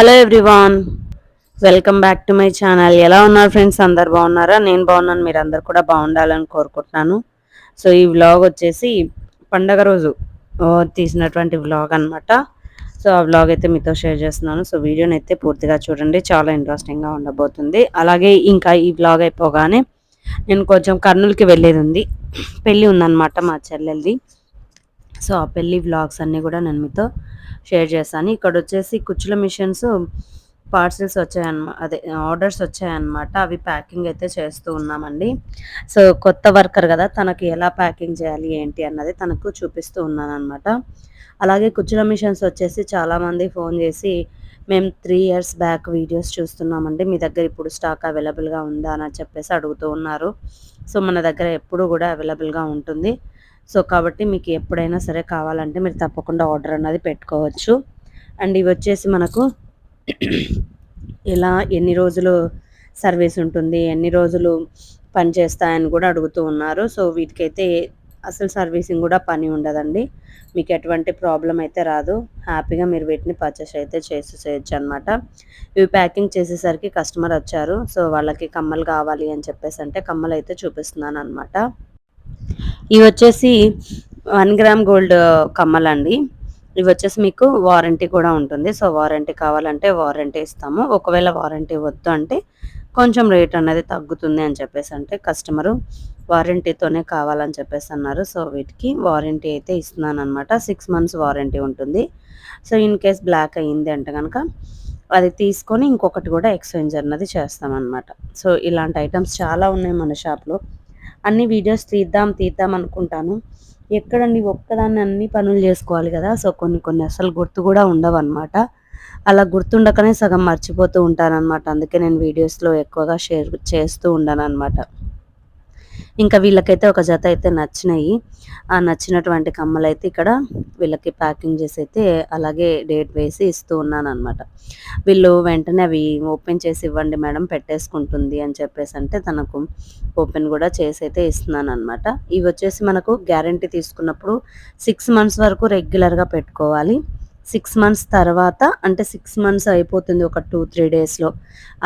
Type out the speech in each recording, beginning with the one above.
Hello everyone welcome back to my channel. ఎలా ఉన్నారు friends? అందరు బాగున్నారా? నేను బాగున్నాను మీరు అందరు కూడా బాగుండాలని కోరుకుంటున్నాను. సో ఈ వ్లాగ్ వచ్చేసి పండగ రోజు తీసినటువంటి వ్లాగ్ అన్నమాట. సో ఆ వ్లాగ్ అయితే మీతో షేర్ చేస్తున్నాను. సో వీడియోని అయితే పూర్తిగా చూడండి. చాలా ఇంట్రెస్టింగ్గా ఉండబోతుంది. అలాగే ఇంకా ఈ వ్లాగ్ అయిపోగానే నేను కొంచెం కర్నూలుకి వెళ్ళేది ఉంది. పెళ్ళి ఉందన్నమాట మా చెల్లెల్ది. సో ఆ పెళ్ళి వ్లాగ్స్ అన్నీ కూడా నేను మీతో షేర్ చేస్తాను. ఇక్కడ వచ్చేసి కుచ్చుల మిషన్స్ పార్సిల్స్ వచ్చాయన్నమాట అదే ఆర్డర్స్ వచ్చాయన్నమాట అవి ప్యాకింగ్ అయితే చేస్తూ ఉన్నామండి. సో కొత్త వర్కర్ కదా తనకి ఎలా ప్యాకింగ్ చేయాలి ఏంటి అన్నది తనకు చూపిస్తూ ఉన్నాను అనమాట అలాగే కుచ్చుల మిషన్స్ వచ్చేసి చాలామంది ఫోన్ చేసి మేము త్రీ ఇయర్స్ బ్యాక్ వీడియోస్ చూస్తున్నామండి. మీ దగ్గర ఇప్పుడు స్టాక్ అవైలబుల్గా ఉందా? అని చెప్పేసి అడుగుతూ ఉన్నారు. సో మన దగ్గర ఎప్పుడు కూడా అవైలబుల్గా ఉంటుంది. సో కాబట్టి మీకు ఎప్పుడైనా సరే కావాలంటే మీరు తప్పకుండా ఆర్డర్ అన్నది పెట్టుకోవచ్చు. అండ్ ఇవి వచ్చేసి మనకు ఇలా ఎన్ని రోజులు సర్వీస్ ఉంటుంది ఎన్ని రోజులు పని చేస్తాయని కూడా అడుగుతూ ఉన్నారు. సో వీటికైతే అసలు సర్వీసింగ్ కూడా పని ఉండదండి. మీకు ఎటువంటి ప్రాబ్లం అయితే రాదు. హ్యాపీగా మీరు వీటిని పర్చేస్ అయితే చేసేసేయచ్చు అనమాట ఇవి ప్యాకింగ్ చేసేసరికి కస్టమర్ వచ్చారు. సో వాళ్ళకి కమ్మలు కావాలి అని చెప్పేసి అంటే కమ్మలు అయితే చూపిస్తున్నాను అనమాట ఇవి వచ్చేసి వన్ గ్రామ్ గోల్డ్ కమ్మలండి. ఇవి వచ్చేసి మీకు వారంటీ కూడా ఉంటుంది. సో వారంటీ కావాలంటే వారంటీ ఇస్తాము. ఒకవేళ వారంటీ వద్దు అంటే కొంచెం రేట్ అనేది తగ్గుతుంది అని చెప్పేసి అంటే కస్టమరు వారంటీతోనే కావాలని చెప్పేసి అన్నారు. సో వీటికి వారంటీ అయితే ఇస్తున్నాను అనమాట సిక్స్ మంత్స్ వారంటీ ఉంటుంది. సో ఇన్ కేస్ బ్లాక్ అయ్యింది అంటే కనుక అది తీసుకొని ఇంకొకటి కూడా ఎక్స్చేంజ్ అన్నది చేస్తామన్నమాట. సో ఇలాంటి ఐటమ్స్ చాలా ఉన్నాయి మన షాప్లో. అన్ని వీడియోస్ తీద్దాం తీద్దాం అనుకుంటాను. ఎక్కడండి ఒక్కదాన్ని అన్ని పనులు చేసుకోవాలి కదా? సో కొన్ని కొన్ని అసలు గుర్తు కూడా ఉండవు అనమాట అలా గుర్తుండకనే సగం మర్చిపోతూ ఉంటాను అనమాట అందుకే నేను వీడియోస్లో ఎక్కువగా షేర్ చేస్తూ ఉండను అనమాట ఇంకా వీళ్ళకైతే ఒక జత అయితే నచ్చినాయి. ఆ నచ్చినటువంటి కమ్మలు అయితే ఇక్కడ వీళ్ళకి ప్యాకింగ్ చేసి అయితే అలాగే డేట్ వేసి ఇస్తూ ఉన్నాను అనమాట వీళ్ళు వెంటనే అవి ఓపెన్ చేసి ఇవ్వండి మేడం పెట్టేసుకుంటుంది అని చెప్పేసి అంటే తనకు ఓపెన్ కూడా చేసి అయితే ఇస్తున్నాను అనమాట ఇవి వచ్చేసి మనకు గ్యారంటీ తీసుకున్నప్పుడు సిక్స్ మంత్స్ వరకు రెగ్యులర్గా పెట్టుకోవాలి. సిక్స్ మంత్స్ తర్వాత అంటే సిక్స్ మంత్స్ అయిపోతుంది ఒక టూ త్రీ డేస్లో.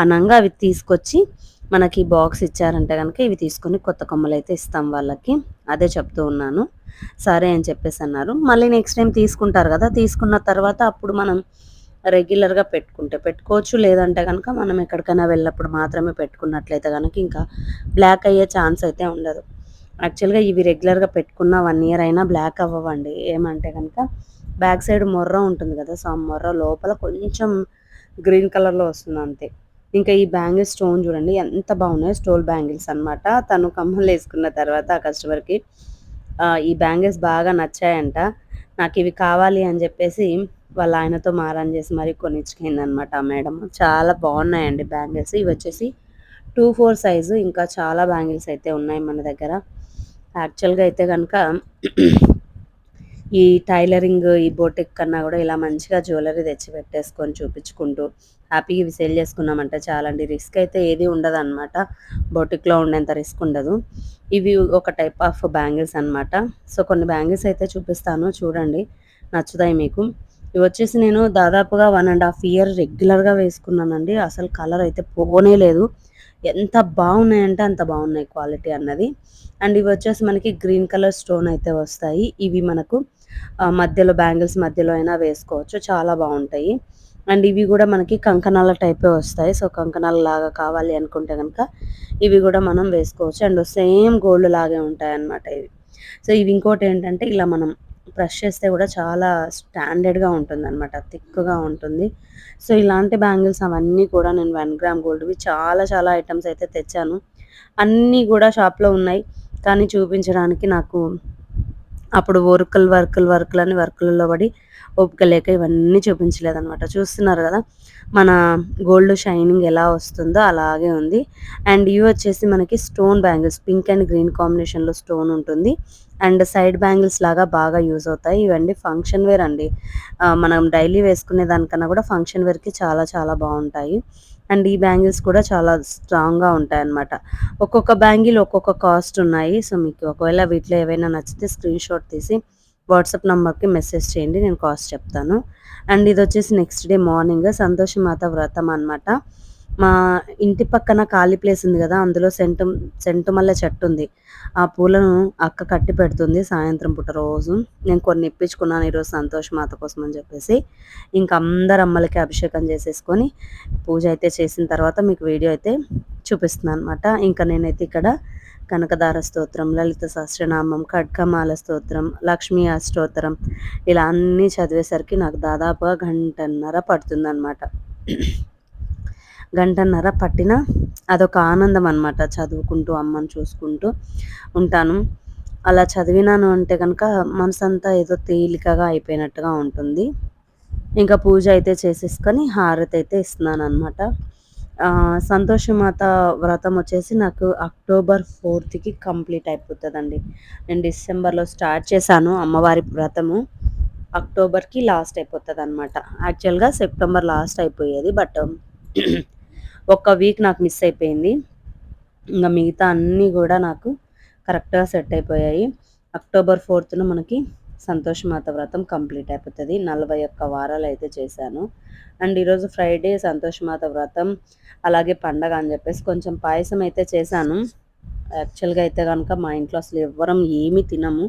అనంగా అవి తీసుకొచ్చి మనకి బాక్స్ ఇచ్చారంటే కనుక ఇవి తీసుకొని కొత్త కొమ్మలు అయితే ఇస్తాం వాళ్ళకి. అదే చెప్తూ ఉన్నాను. సరే అని చెప్పేసి అన్నారు. మళ్ళీ నెక్స్ట్ టైం తీసుకుంటారు కదా తీసుకున్న తర్వాత అప్పుడు మనం రెగ్యులర్గా పెట్టుకుంటే పెట్టుకోవచ్చు. లేదంటే కనుక మనం ఎక్కడికైనా వెళ్ళినప్పుడు మాత్రమే పెట్టుకున్నట్లయితే కనుక ఇంకా బ్లాక్ అయ్యే ఛాన్స్ అయితే ఉండదు. యాక్చువల్గా ఇవి రెగ్యులర్గా పెట్టుకున్న వన్ ఇయర్ అయినా బ్లాక్ అవ్వవండి. ఏమంటే కనుక బ్యాక్ సైడ్ మొర్ర ఉంటుంది కదా సో ఆ మొర్ర లోపల కొంచెం గ్రీన్ కలర్లో వస్తుంది అంతే. ఇంకా ఈ బ్యాంగిల్స్ స్టోన్ చూడండి ఎంత బాగున్నాయి స్టోల్ బ్యాంగిల్స్ అనమాట తను కమ్మలు వేసుకున్న తర్వాత ఆ కస్టమర్కి ఈ బ్యాంగిల్స్ బాగా నచ్చాయంట నాకు ఇవి కావాలి అని చెప్పేసి వాళ్ళ ఆయనతో మారాన్ చేసి మరీ కొనిచ్చుకుంది అనమాట ఆ మేడం. చాలా బాగున్నాయండి బ్యాంగిల్స్. ఇవి వచ్చేసి టూ ఫోర్ సైజు ఇంకా చాలా బ్యాంగిల్స్ అయితే ఉన్నాయి మన దగ్గర. యాక్చువల్గా అయితే కనుక ఈ టైలరింగ్ ఈ బోటిక్ కన్నా కూడా ఇలా మంచిగా జ్యువెలరీ తెచ్చి పెట్టేసుకొని చూపించుకుంటూ హ్యాపీగా ఇవి సేల్ చేసుకున్నామంటే చాలా అండి రిస్క్ అయితే ఏది ఉండదు అనమాట బోటిక్లో ఉండేంత రిస్క్ ఉండదు. ఇవి ఒక టైప్ ఆఫ్ బ్యాంగిల్స్ అన్నమాట. సో కొన్ని బ్యాంగిల్స్ అయితే చూపిస్తాను. చూడండి. నచ్చుతాయి మీకు. ఇవి వచ్చేసి నేను దాదాపుగా వన్ అండ్ హాఫ్ ఇయర్ రెగ్యులర్గా వేసుకున్నానండి. అసలు కలర్ అయితే పోనే లేదు. ఎంత బాగున్నాయంటే అంత బాగున్నాయి క్వాలిటీ అన్నది. అండ్ ఇవి వచ్చేసి మనకి గ్రీన్ కలర్ స్టోన్ అయితే వస్తాయి. ఇవి మనకు మధ్యలో బ్యాంగిల్స్ మధ్యలో అయినా వేసుకోవచ్చు. చాలా బాగుంటాయి. అండ్ ఇవి కూడా మనకి కంకణాల టైపే వస్తాయి. సో కంకణాల లాగా కావాలి అనుకుంటే కనుక ఇవి కూడా మనం వేసుకోవచ్చు. అండ్ సేమ్ గోల్డ్ లాగే ఉంటాయి అన్నమాట ఇవి. సో ఇవి ఇంకోటి ఏంటంటే ఇలా మనం బ్రష్ చేస్తే కూడా చాలా స్టాండర్డ్గా ఉంటుంది అనమాట థిక్గా ఉంటుంది. సో ఇలాంటి బ్యాంగిల్స్ అవన్నీ కూడా నేను వన్ గ్రామ్ గోల్డ్వి చాలా చాలా ఐటమ్స్ అయితే తెచ్చాను. అన్నీ కూడా షాప్లో ఉన్నాయి. కానీ చూపించడానికి నాకు అప్పుడు వర్కులు వర్కులు వర్కులు అని వర్కులలో పడి ఓపిక లేక ఇవన్నీ చూపించలేదనమాట చూస్తున్నారు కదా మన గోల్డ్ షైనింగ్ ఎలా వస్తుందో అలాగే ఉంది. అండ్ ఇవి వచ్చేసి మనకి stone bangles pink and green కాంబినేషన్లో స్టోన్ ఉంటుంది. అండ్ సైడ్ బ్యాంగిల్స్ లాగా బాగా యూజ్ అవుతాయి. ఇవన్నీ ఫంక్షన్ వేర్ అండి. మనం డైలీ వేసుకునే దానికన్నా కూడా ఫంక్షన్ వేర్కి చాలా చాలా బాగుంటాయి. అండ్ ఈ బ్యాంగిల్స్ కూడా చాలా స్ట్రాంగ్గా ఉంటాయి అన్నమాట ఒక్కొక్క బ్యాంగిల్ ఒక్కొక్క కాస్ట్ ఉన్నాయి. సో మీకు ఒకవేళ వీటిలో ఏవైనా నచ్చితే స్క్రీన్ షాట్ తీసి వాట్సాప్ నెంబర్కి మెసేజ్ చేయండి. నేను కాస్ట్ చెప్తాను. అండ్ ఇది వచ్చేసి నెక్స్ట్ డే మార్నింగ్ సంతోషమాత వ్రతం అనమాట మా ఇంటి పక్కన ఖాళీ ప్లేస్ ఉంది కదా అందులో సెంటు సెంటుమల్లె చెట్టు ఉంది. ఆ పూలను అక్క కట్టి పెడుతుంది సాయంత్రం పూట రోజు. నేను కొన్ని ఇప్పించుకున్నాను ఈరోజు సంతోష్ మాత కోసం అని చెప్పేసి. ఇంకా అందరు అమ్మలకి అభిషేకం చేసేసుకొని పూజ అయితే చేసిన తర్వాత మీకు వీడియో అయితే చూపిస్తున్నాను అనమాట ఇంకా నేనైతే ఇక్కడ కనకదార స్తోత్రం లలిత సహస్రనామం ఖడ్గమాల స్తోత్రం లక్ష్మీ అష్టోత్తరం ఇలా అన్నీ చదివేసరికి నాకు దాదాపుగా గంటన్నర పడుతుందన్నమాట. గంటన్నర పట్టిన అదొక ఆనందం అనమాట చదువుకుంటూ అమ్మని చూసుకుంటూ ఉంటాను. అలా చదివినాను అంటే కనుక మనసంతా ఏదో తేలికగా అయిపోయినట్టుగా ఉంటుంది. ఇంకా పూజ అయితే చేసేసుకొని హారతి అయితే ఇస్తున్నాను అనమాట సంతోషమాత వ్రతం వచ్చేసి నాకు అక్టోబర్ ఫోర్త్కి కంప్లీట్ అయిపోతుందండి. నేను డిసెంబర్లో స్టార్ట్ చేశాను అమ్మవారి వ్రతము. అక్టోబర్కి లాస్ట్ అయిపోతుంది అనమాట యాక్చువల్గా సెప్టెంబర్ లాస్ట్ అయిపోయేది బట్ ఒక్క వీక్ నాకు మిస్ అయిపోయింది. ఇంకా మిగతా అన్నీ కూడా నాకు కరెక్ట్గా సెట్ అయిపోయాయి. అక్టోబర్ ఫోర్త్న మనకి సంతోషమాత వ్రతం కంప్లీట్ అయిపోతుంది. నలభై ఒక్క వారాలు అయితే చేశాను. అండ్ ఈరోజు ఫ్రైడే సంతోషమాత వ్రతం అలాగే పండగ అని చెప్పేసి కొంచెం పాయసం అయితే చేశాను. యాక్చువల్గా అయితే కనుక మా ఇంట్లో అసలు ఎవ్వరం ఏమీ తినము.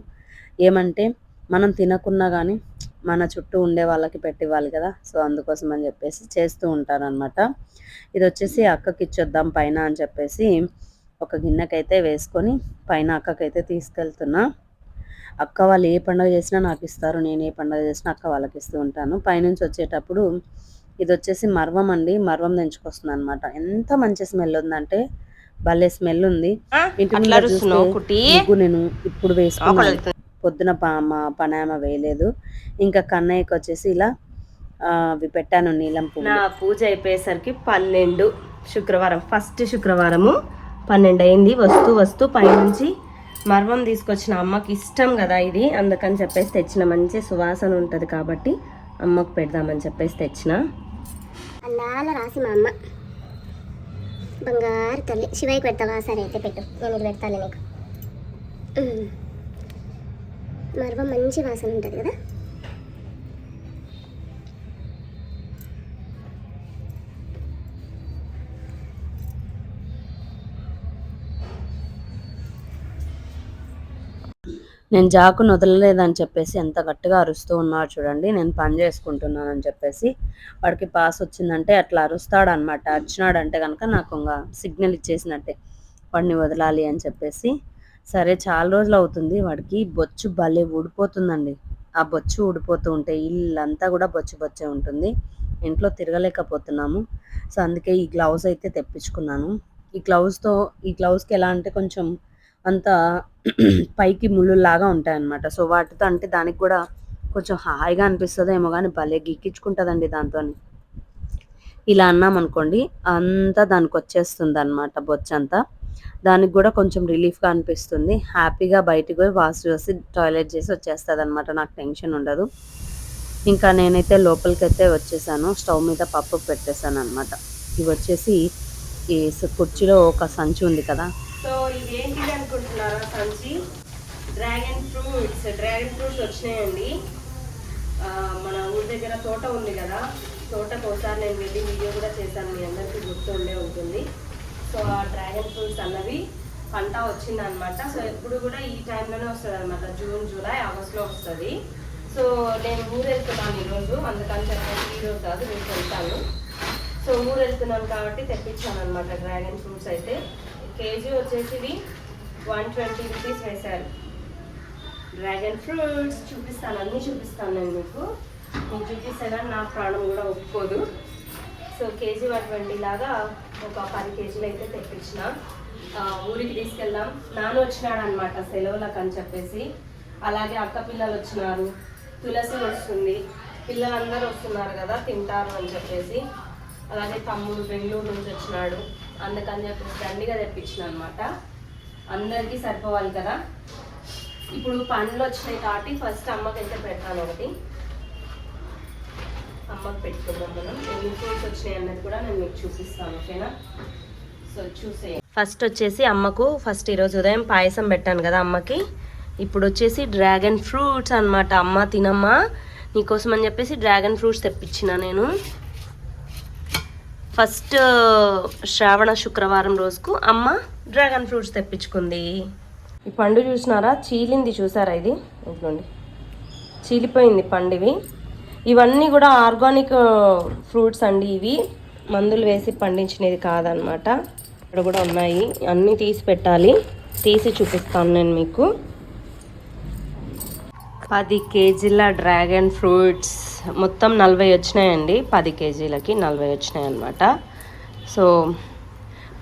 ఏమంటే మనం తినకున్నా కానీ మన చుట్టూ ఉండే వాళ్ళకి పెట్టివ్వాలి కదా. సో అందుకోసం అని చెప్పేసి చేస్తూ ఉంటారనమాట ఇది వచ్చేసి అక్కకి ఇచ్చొద్దాం పైన అని చెప్పేసి ఒక గిన్నెకైతే వేసుకొని పైన అక్కకైతే తీసుకెళ్తున్నా. అక్క వాళ్ళు ఏ పండుగ చేసినా నాకు ఇస్తారు నేను ఏ పండుగ చేసినా అక్క వాళ్ళకి ఇస్తూ ఉంటాను. పైనుంచి వచ్చేటప్పుడు ఇది వచ్చేసి మర్వం అండి. మర్వం తెంచుకొస్తుంది అనమాట ఎంత మంచి స్మెల్ ఉందంటే భలే స్మెల్ ఉంది. ఇంటి నేను ఇప్పుడు వేసుకున్నాను. పొద్దున మా పనామ వేయలేదు. ఇంకా కన్నయ్యకి వచ్చేసి ఇలా అవి పెట్టాను నీలం పువ్వు నా పూజ అయిపోయేసరికి పన్నెండు శుక్రవారం ఫస్ట్ శుక్రవారము పన్నెండు అయింది వస్తూ వస్తూ పైనుంచి మర్వం తీసుకొచ్చిన అమ్మకి ఇష్టం కదా ఇది అందుకని చెప్పేసి తెచ్చిన. మంచి సువాసన ఉంటుంది కాబట్టి అమ్మకు పెడదామని చెప్పేసి తెచ్చిన. అందాల రాసి మా అమ్మ. బంగారు తల్లి. శివయ్యకి పెడతావా? సరే అయితే పెట్టు. నేను పెడతాను నీకు. మరవ మంచి వాసన ఉంటుంది కదా? నేను జాకును వదలలేదని చెప్పేసి ఎంత గట్టిగా అరుస్తూ ఉన్నాడు చూడండి. నేను పని చేసుకుంటున్నానని చెప్పేసి వాడికి పాస్ వచ్చిందంటే అట్లా అరుస్తాడు అనమాట అరిచినాడంటే కనుక నాకు ఇంకా సిగ్నల్ ఇచ్చేసినట్టే. వాడిని వదలాలి అని చెప్పేసి సరే చాలా రోజులు అవుతుంది వాడికి బొచ్చు భలే ఊడిపోతుందండి. ఆ బొచ్చు ఊడిపోతూ ఉంటే ఇల్లంతా కూడా బొచ్చు బొచ్చే ఉంటుంది. ఇంట్లో తిరగలేకపోతున్నాము. సో అందుకే ఈ గ్లౌజ్ అయితే తెప్పించుకున్నాను. ఈ గ్లౌజ్తో ఈ గ్లౌజ్కి ఎలా అంటే కొంచెం అంత పైకి ముళ్ళులాగా ఉంటాయన్నమాట. సో వాటితో అంటే దానికి కూడా కొంచెం హాయిగా అనిపిస్తుందో ఏమో కానీ భలే గిక్కించుకుంటుందండి దాంతో ఇలా అన్నాం అనుకోండి అంతా దానికి వచ్చేస్తుంది అనమాట బొచ్చంతా. దానికి కూడా కొంచెం రిలీఫ్గా అనిపిస్తుంది. హ్యాపీగా బయటకు పోయి వాష్ చేసి టాయిలెట్ చేసి వచ్చేస్తుంది అనమాట నాకు టెన్షన్ ఉండదు. ఇంకా నేనైతే లోపలికి అయితే వచ్చేసాను. స్టవ్ మీద పప్పు పెట్టేశాను అనమాట ఇవి వచ్చేసి ఈ కుర్చీలో ఒక సంచి ఉంది కదా? సో ఇదేంటిది అనుకుంటున్నారా సంచి? డ్రాగన్ ఫ్రూట్స్ డ్రాగన్ ఫ్రూట్స్ వచ్చినాయండి. మన ఊరి దగ్గర తోట ఉంది కదా? తోటకు ఒకసారి నేను వెళ్ళి వీడియో కూడా చేశాను. మీ అందరికీ గుర్తుండే ఉంటుంది. సో ఆ డ్రాగన్ ఫ్రూట్స్ అన్నవి పంట వచ్చిందనమాట సో ఎప్పుడు కూడా ఈ టైంలోనే వస్తుంది అనమాట జూన్ జూలై ఆగస్ట్లో వస్తుంది. సో నేను ఊరు వెళ్తున్నాను ఈరోజు. అందుకని చెప్పేసి ఈరోజు కాదు రేపు వెళ్తాను. సో ఊరు వెళ్తున్నాను కాబట్టి తెప్పించాను అనమాట డ్రాగన్ ఫ్రూట్స్ అయితే. K G one twenty rupees వేశారు. డ్రాగన్ ఫ్రూట్స్ చూపిస్తాను అన్నీ చూపిస్తాను నేను మీకు. మీకు చూపిస్తే కానీ నా ప్రాణం కూడా ఒప్పుకోదు. సో కేజీ వన్ ట్వంటీ లాగా ఒక పది కేజీలు అయితే తెప్పించిన. ఊరికి తీసుకెళ్దాం. నాన్న వచ్చినాడు అనమాట సెలవులకు అని చెప్పేసి. అలాగే అక్క పిల్లలు వచ్చినారు. తులసి వస్తుంది. పిల్లలందరూ వస్తున్నారు కదా తింటారు అని చెప్పేసి. అలాగే తమ్ముడు బెంగళూరు నుంచి వచ్చినాడు. అందుకని చెప్పేసి దండిగా తెప్పించిన అనమాట అందరికీ సరిపోవాలి కదా. ఇప్పుడు పండ్లు వచ్చినాయి కాబట్టి ఫస్ట్ అమ్మకైతే పెడతాను ఒకటి. అమ్మకు పెట్టుకుందాం మనం. ఎన్ని ఫ్రూట్స్ వచ్చినాయి అన్నది కూడా నేను మీకు చూపిస్తాను ఓకేనా? సో చూసే ఫస్ట్ వచ్చేసి అమ్మకు ఫస్ట్ ఈరోజు ఉదయం పాయసం పెట్టాను కదా అమ్మకి. ఇప్పుడు వచ్చేసి డ్రాగన్ ఫ్రూట్స్ అన్నమాట. అమ్మ తినమ్మా. నీకోసం అని చెప్పేసి డ్రాగన్ ఫ్రూట్స్ తెప్పించిన నేను. ఫస్ట్ శ్రావణ శుక్రవారం రోజుకు అమ్మ డ్రాగన్ ఫ్రూట్స్ తెప్పించుకుంది. ఈ పండు చూసినారా? చీలింది చూసారా ఇది? ఇదిగోండి. చీలిపోయింది పండు ఇవన్నీ కూడా ఆర్గానిక్ ఫ్రూట్స్ అండి ఇవి. మందులు వేసి పండించినది కాదనమాట. ఇక్కడ కూడా ఉన్నాయి. అన్నీ తీసి పెట్టాలి. తీసి చూపిస్తాను నేను మీకు. పది కేజీల డ్రాగన్ ఫ్రూట్స్. మొత్తం నలభై వచ్చినాయండి. పది కేజీలకి నలభై వచ్చినాయి అనమాట సో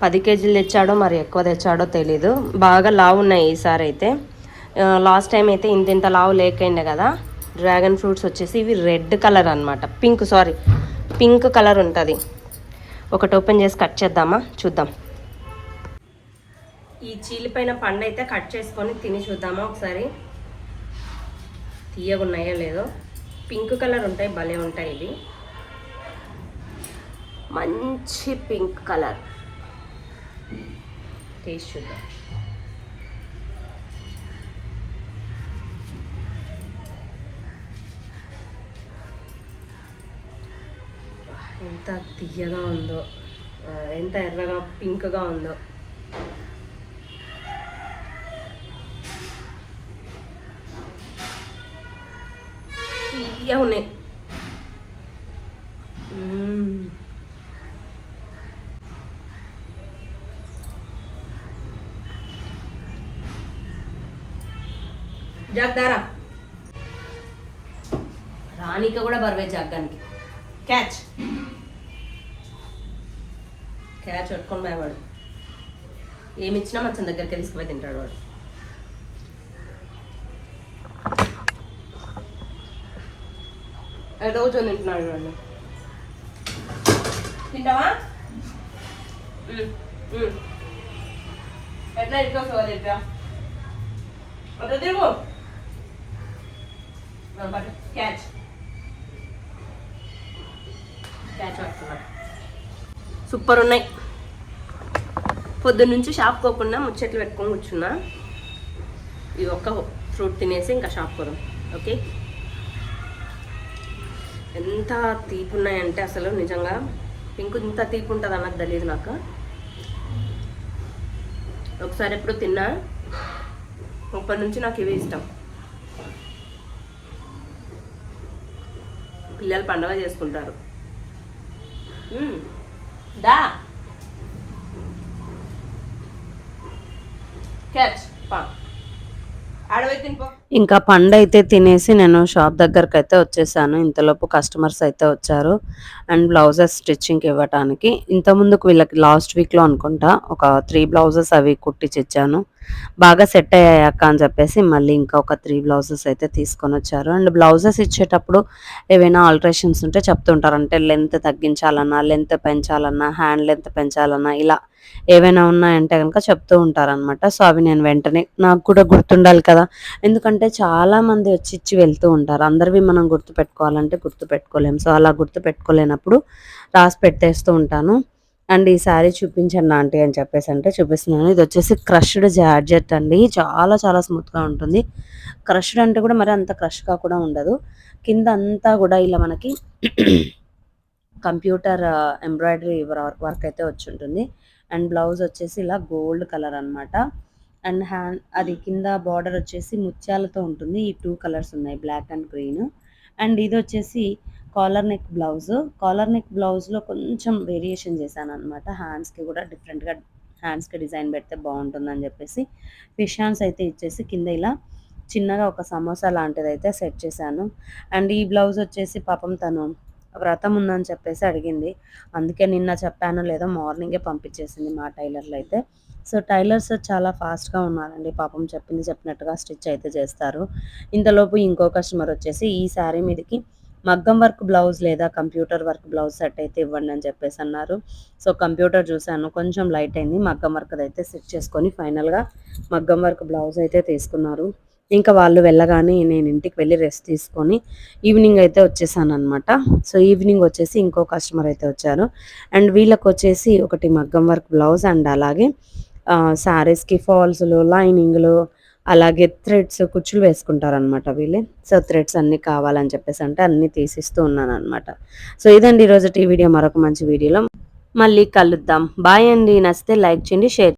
పది కేజీలు తెచ్చాడో మరి ఎక్కువ తెచ్చాడో తెలీదు. బాగా లావు ఉన్నాయి ఈసారి అయితే. లాస్ట్ టైం అయితే ఇంత ఇంత లావు లేకైండే కదా. డ్రాగన్ ఫ్రూట్స్ వచ్చేసి ఇవి రెడ్ కలర్ అనమాట పింక్ సారీ పింక్ కలర్ ఉంటుంది. ఒకటి ఓపెన్ చేసి కట్ చేద్దామా? చూద్దాం. ఈ చీలిపోయిన పండు అయితే కట్ చేసుకొని తిని చూద్దామా ఒకసారి? తీయగున్నాయో లేదో. పింక్ కలర్ ఉంటాయి భలే ఉంటాయి ఇవి. మంచి పింక్ కలర్. టేస్ట్ చూద్దాం. ఎంత తీయగా ఉందో ఎంత ఎర్రగా పింక్గా ఉందో. తీయగా ఉన్నాయి. జాగ్దారా. రాణిక కూడా బర్వే జగ్గానికి క్యాచ్. క్యాచ్ పట్టుకొని పోయేవాడు ఏమి ఇచ్చినా మంచం దగ్గరికి తీసుకుపోయి తింటాడు వాడు. అది రోజు తింటున్నాడు వాడు? తింటావా? ఎట్లా ఇంట్లో సోది చెప్పా? అదే తిరుగు. క్యాచ్. క్యాచ్ పట్టుకున్నాడు సూపర్ ఉన్నాయి. పొద్దున్న నుంచి షాప్ పోకుండా ముచ్చట్లు పెట్టుకొని కూర్చున్నా. ఇది ఒక్క ఫ్రూట్ తినేసి ఇంకా షాప్ పోదాం ఓకే? ఎంత తీపి ఉన్నాయంటే అసలు నిజంగా. పింక్ ఇంత తీపి ఉంటుంది అన్నది తెలియదు నాకు. ఒకసారి ఎప్పుడు తిన్నా. అప్పటి నుంచి నాకు ఇవే ఇష్టం. పిల్లలు పండగ చేసుకుంటారు. దా క్యాచ్ పా. ఇంకా పండు అయితే తినేసి నేను షాప్ దగ్గరకు అయితే వచ్చేసాను. ఇంతలోపు కస్టమర్స్ అయితే వచ్చారు. అండ్ బ్లౌజెస్ స్టిచ్చింగ్కి ఇవ్వటానికి. ఇంత ముందుకు వీళ్ళకి లాస్ట్ వీక్లో అనుకుంటా ఒక త్రీ బ్లౌజెస్ అవి కుట్టించి ఇచ్చాను. బాగా సెట్ అయ్యాక అని చెప్పేసి మళ్ళీ ఇంకా ఒక త్రీ బ్లౌజెస్ అయితే తీసుకొని వచ్చారు. అండ్ బ్లౌజెస్ ఇచ్చేటప్పుడు ఏవైనా ఆల్టరేషన్స్ ఉంటే చెప్తుంటారు. అంటే లెంత్ తగ్గించాలన్నా లెంత్ పెంచాలన్నా హ్యాండ్ లెంత్ పెంచాలన్నా ఇలా ఏవైనా ఉన్నాయంటే కనుక చెప్తూ ఉంటారనమాట సో అవి నేను వెంటనే నాకు కూడా గుర్తుండాలి కదా. ఎందుకంటే చాలా మంది వచ్చి ఇచ్చి వెళ్తూ ఉంటారు. అందరివి మనం గుర్తు పెట్టుకోవాలంటే గుర్తు పెట్టుకోలేము సో అలా గుర్తు పెట్టుకోలేనప్పుడు రాసి పెట్టేస్తూ ఉంటాను. అండ్ ఈ శారీ చూపించండి ఆంటీ అని చెప్పేసి అంటే చూపిస్తున్నాను. ఇది వచ్చేసి క్రష్డ్ జార్జెట్ అండి. చాలా చాలా స్మూత్గా ఉంటుంది. క్రష్డ్ అంటే కూడా మరి అంత క్రష్గా కూడా ఉండదు. కింద అంతా కూడా ఇలా మనకి కంప్యూటర్ ఎంబ్రాయిడరీ వర్క్ అయితే వచ్చి ఉంటుంది. అండ్ బ్లౌజ్ వచ్చేసి ఇలా గోల్డ్ కలర్ అనమాట అండ్ హ్యాండ్ అది కింద బార్డర్ వచ్చేసి ముత్యాలతో ఉంటుంది. ఈ టూ కలర్స్ ఉన్నాయి బ్లాక్ అండ్ గ్రీన్. అండ్ ఇది వచ్చేసి collar neck blouse. Collar neck బ్లౌజ్లో కొంచెం వేరియేషన్ చేశాను అనమాట హ్యాండ్స్కి కూడా డిఫరెంట్గా హ్యాండ్స్కి డిజైన్ పెడితే బాగుంటుందని చెప్పేసి ఫిష్ హ్యాండ్స్ అయితే ఇచ్చేసి కింద ఇలా చిన్నగా ఒక సమోసా లాంటిది అయితే సెట్ చేశాను. అండ్ ఈ బ్లౌజ్ వచ్చేసి పాపం తను వ్రతం ఉందని చెప్పేసి అడిగింది. అందుకే నిన్న చెప్పాను లేదో మార్నింగే పంపించేసింది మా టైలర్లు అయితే. సో టైలర్స్ చాలా ఫాస్ట్గా ఉన్నారండి. పాపం చెప్పింది చెప్పినట్టుగా స్టిచ్ అయితే చేస్తారు. ఇంతలోపు ఇంకో కస్టమర్ వచ్చేసి ఈ శారీ మీదకి మగ్గం వర్క్ బ్లౌజ్ లేదా కంప్యూటర్ వర్క్ బ్లౌజ్ సెట్ అయితే ఇవ్వండి అని చెప్పేసి అన్నారు. సో కంప్యూటర్ చూశాను కొంచెం లైట్ అయింది. మగ్గం వర్క్ అయితే సెట్ చేసుకొని ఫైనల్గా మగ్గం వర్క్ బ్లౌజ్ అయితే తీసుకున్నారు. ఇంకా వాళ్ళు వెళ్ళగానే నేను ఇంటికి వెళ్ళి రెస్ట్ తీసుకొని ఈవినింగ్ అయితే వచ్చేసాను అనమాట సో ఈవినింగ్ వచ్చేసి ఇంకో కస్టమర్ అయితే వచ్చారు. అండ్ వీళ్ళకి వచ్చేసి ఒకటి మగ్గం వర్క్ బ్లౌజ్ అండ్ అలాగే శారీస్కి ఫాల్స్లు లైనింగ్లు అలాగే థ్రెడ్స్ కుచ్చులు వేసుకుంటారనమాట వీళ్ళే. సో థ్రెడ్స్ అన్నీ కావాలని చెప్పేసి అంటే అన్నీ తీసిస్తూ ఉన్నాను అనమాట సో ఇదండి ఈరోజు టీ వీడియో. మరొక మంచి వీడియోలో మళ్ళీ కలుద్దాం. బాయ్ అండి. నచ్చితే లైక్ చేయండి షేర్